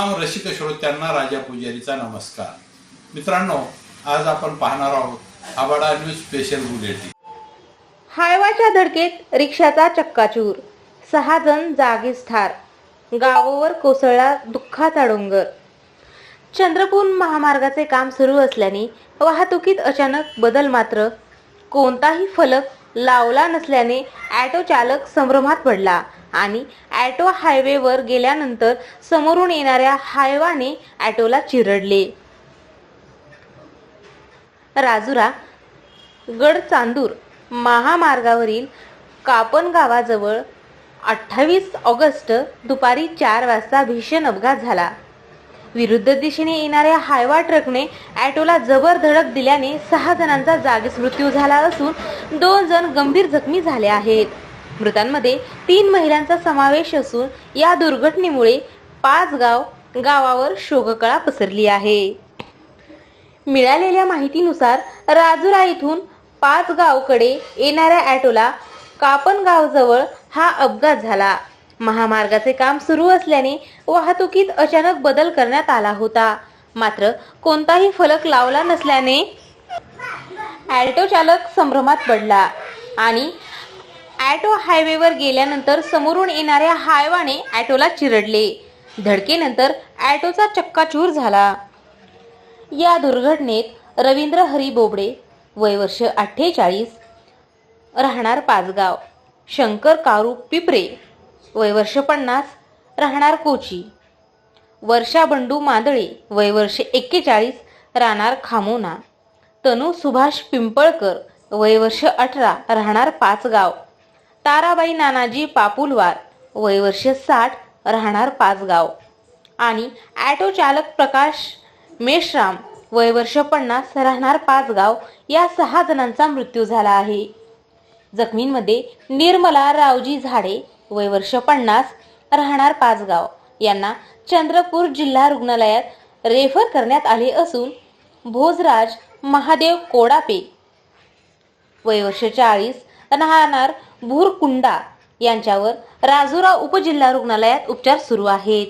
रसिक श्रोत्यांना राजा पुजारीचा नमस्कार. मित्रांनो आज आपण पाहणार आहोत आबाडा न्यूज स्पेशल बुलेटिन हायवाच्या धडकेत रिक्षाचा चक्काचूर. सहा जण जागीच ठार. गावावर कोसळला दुःखाचा डोंगर. चंद्रपूर महामार्गाचे काम सुरू असल्याने वाहतुकीत अचानक बदल मात्र कोणताही फलक लावला नसल्याने ॲटो चालक संभ्रमात पडला. आणि ॲटो हायवेवर गेल्यानंतर समोरून येणाऱ्या हायवाने ॲटोला चिरडले. राजुरा गडचांदूर महामार्गावरील कापन गावाजवळ अठ्ठावीस ऑगस्ट दुपारी चार वाजता भीषण अपघात झाला. विरुद्ध दिशेने येणाऱ्या हायवा ट्रकने ॲटोला जबर धडक दिल्याने सहा जणांचा जागीच मृत्यू झाला असून दोन जण गंभीर जखमी झाले आहेत. मृतांमध्ये तीन महिलांचा समावेश असून या दुर्घटनेमुळे पाच गाव गावावर शोककळा पसरली आहे. मिळालेल्या माहितीनुसार राजुरा इथून पाच गावकडे येणाऱ्या ॲटोला कापणगावजवळ हा अपघात झाला. महामार्गाचे काम सुरू असल्याने वाहतुकीत अचानक बदल करण्यात आला होता. मात्र कोणताही फलक लावला नसल्याने ॲल्टो चालक संभ्रमात पडला आणि ॲटो हायवेवर गेल्यानंतर समोरून येणाऱ्या हायवाने ॲटोला चिरडले. धडकेनंतर ॲटोचा चक्काचूर झाला. या दुर्घटनेत रवींद्र हरी बोबडे वय वर्ष अठ्ठेचाळीस राहणार पाचगाव शंकर कारू पिपरे वय वर्ष पन्नास राहणार कोची वर्षा बंडू मांदळे वय वर्ष एक्केचाळीस राहणार खामोना तनू सुभाष पिंपळकर वय वर्ष अठरा राहणार पाचगाव. ताराबाई नानाजी पापुलवार वय वर्ष साठ राहणार पाचगाव. आणि ॲटो चालक प्रकाश मेश्राम वय वर्ष पन्नास राहणार पाचगाव या सहा जणांचा मृत्यू झाला आहे. जखमींमध्ये निर्मला रावजी झाडे वय वर्ष पन्नास राहणार पाचगाव. यांना चंद्रपूर जिल्हा रुग्णालयात रेफर करण्यात आले असून भोजराज महादेव कोडापे वय वर्ष चाळीस राहणार भूरकुंडा यांच्यावर राजुरा उपजिल्हा रुग्णालयात उपचार सुरू आहेत.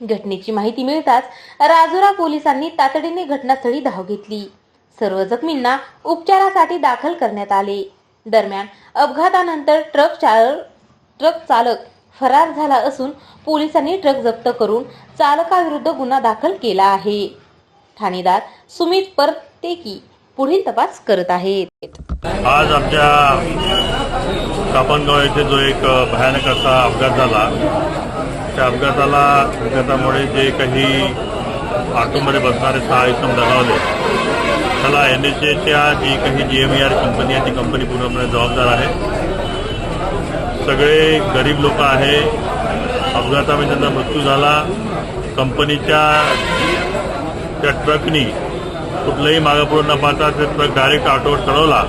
घटनेची माहिती मिळताच राजुरा पोलिसांनी तातडीने घटनास्थळी धाव घेतली. सर्व जखमींना उपचारासाठी दाखल करण्यात आले. दरम्यान अपघातानंतर ट्रक चालक ट्रक चालक फरार झाला असून पोलिसांनी ट्रक जप्त करून चालकाविरुद्ध गुन्हा दाखल केला आहे. ठाणेदार सुमित परतेकी पुढील तपास करत आहेत. आज आमच्या कापणगाव येथे जो एक भयानक असा अपघात झाला. त्या अपघाताला अपघातामुळे जे काही ऑटोमध्ये बसणारे सहा इसम दगावले. त्याला एन एच एच्या जी काही जी एम आर कंपनी आहे ती कंपनी पूर्णपणे जबाबदार आहे. सगळे गरीब लोक आहे. अपघातामध्ये त्यांचा मृत्यू झाला. कंपनीच्या त्या ट्रकनी कुठलंही मागं पुढं न पाहता ते ट्रक डायरेक्ट ऑटोवर चढवला.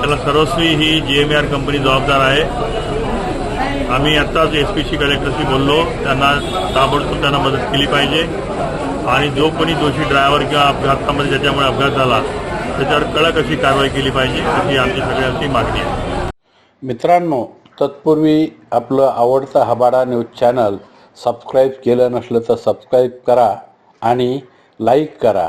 त्याला सर्वस्वी ही जी एम आर कंपनी जबाबदार आहे. आम्ही आत्ताच एस पी सी कलेक्टरशी बोललो. त्यांना ताबडतोब त्यांना मदत केली पाहिजे. आणि जो कोणी दोषी ड्रायव्हर किंवा अपघातामध्ये ज्याच्यामुळे अपघात झाला त्याच्यावर कडक अशी कारवाई केली पाहिजे अशी आमची सगळ्यांची मागणी आहे. मित्रांनो तत्पूर्वी आपलं आवडतं हबाडा न्यूज चॅनल सबस्क्राईब केलं नसलं तर सबस्क्राईब करा आणि लाईक करा.